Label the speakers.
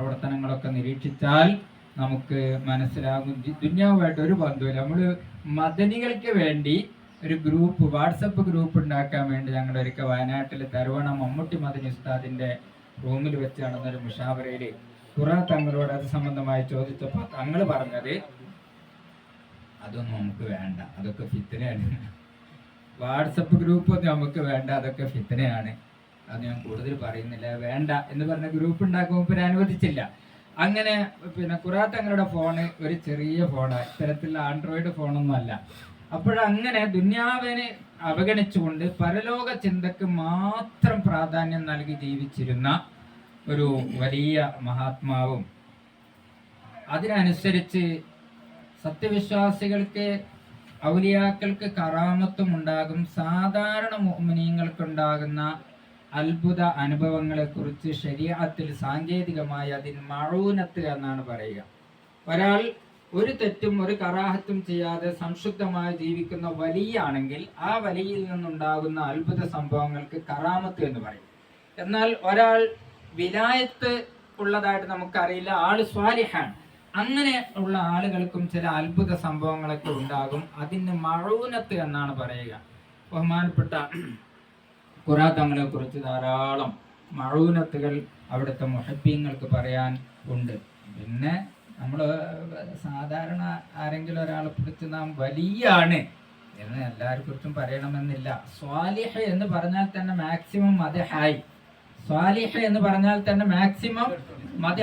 Speaker 1: പ്രവർത്തനങ്ങളൊക്കെ നിരീക്ഷിച്ചാൽ നമുക്ക് മനസ്സിലാകും. ദുന്യാവുമായിട്ട് ഒരു ബന്ധമില്ല നമ്മൾ മദനികൾക്ക് വേണ്ടി ഒരു ഗ്രൂപ്പ് വാട്സപ്പ് ഗ്രൂപ്പ് ഉണ്ടാക്കാൻ വേണ്ടി ഞങ്ങൾ ഒരിക്കൽ വയനാട്ടിൽ തരുവണ മമ്മൂട്ടി മദനി ഉസ്താദിന്റെ റൂമിൽ വെച്ച് നടന്നൊരു മുഷാവറയിൽ കുറെ തങ്ങളോട് അത് സംബന്ധമായി ചോദിച്ചപ്പോൾ തങ്ങൾ പറഞ്ഞത് അതൊന്നും നമുക്ക് വേണ്ട. അതൊക്കെ ഫിത്തനയാണ്. വാട്സപ്പ് ഗ്രൂപ്പ് നമുക്ക് വേണ്ട. അതൊക്കെ ഫിത്തനയാണ്. അത് ഞാൻ കൂടുതൽ പറയുന്നില്ല. വേണ്ട എന്ന് പറഞ്ഞ ഗ്രൂപ്പ് ഉണ്ടാക്കുമ്പോൾ പിന്നെ അനുവദിച്ചില്ല. അങ്ങനെ പിന്നെ കുറാത്തങ്ങളുടെ തങ്ങളുടെ ഫോണ് ഒരു ചെറിയ ഫോണാണ് ഇത്തരത്തിലുള്ള ആൻഡ്രോയിഡ് ഫോണൊന്നും അല്ല. അപ്പോഴങ്ങനെ ദുന്യാവിനെ അവഗണിച്ചുകൊണ്ട് പരലോക ചിന്തക്ക് മാത്രം പ്രാധാന്യം നൽകി ജീവിച്ചിരുന്ന ഒരു വലിയ മഹാത്മാവും. അതിനനുസരിച്ച് സത്യവിശ്വാസികൾക്ക് ഔലിയാക്കൾക്ക് കറാമത്തും ഉണ്ടാകും. സാധാരണ മോമിനീങ്ങൾക്കുണ്ടാകുന്ന അത്ഭുത അനുഭവങ്ങളെ കുറിച്ച് ശരീരത്തിൽ സാങ്കേതികമായി അതിന് മഴൂനത്ത് എന്നാണ് പറയുക. ഒരാൾ ഒരു തെറ്റും ഒരു കറാഹത്തും ചെയ്യാതെ സംശുദ്ധമായി ജീവിക്കുന്ന വലിയാണെങ്കിൽ ആ വലിയിൽ നിന്നുണ്ടാകുന്ന അത്ഭുത സംഭവങ്ങൾക്ക് കറാമത്ത് എന്ന് പറയും. എന്നാൽ ഒരാൾ വിലായത്ത് ഉള്ളതായിട്ട് നമുക്കറിയില്ല ആൾ സ്വാലിഹാണ്. അങ്ങനെ ഉള്ള ആളുകൾക്കും ചില അത്ഭുത സംഭവങ്ങളൊക്കെ ഉണ്ടാകും. അതിന് മഴൂനത്ത് എന്നാണ് പറയുക. ബഹുമാനപ്പെട്ട ഖുറാത്തങ്ങളെ കുറിച്ച് ധാരാളം മഴൂനത്തുകൾ അവിടുത്തെ മുഹബീങ്ങൾക്ക് പറയാൻ ഉണ്ട്. പിന്നെ നമ്മൾ സാധാരണ ആരെങ്കിലും ഒരാളെ കുറിച്ച് നാം വലിയാണ് എന്ന് എല്ലാവരെ കുറിച്ചും പറയണമെന്നില്ല. സ്വാലിഹ എന്ന് പറഞ്ഞാൽ തന്നെ മാക്സിമം മത ഹായ് സ്വാലിഹ എന്ന് പറഞ്ഞാൽ തന്നെ മാക്സിമം മത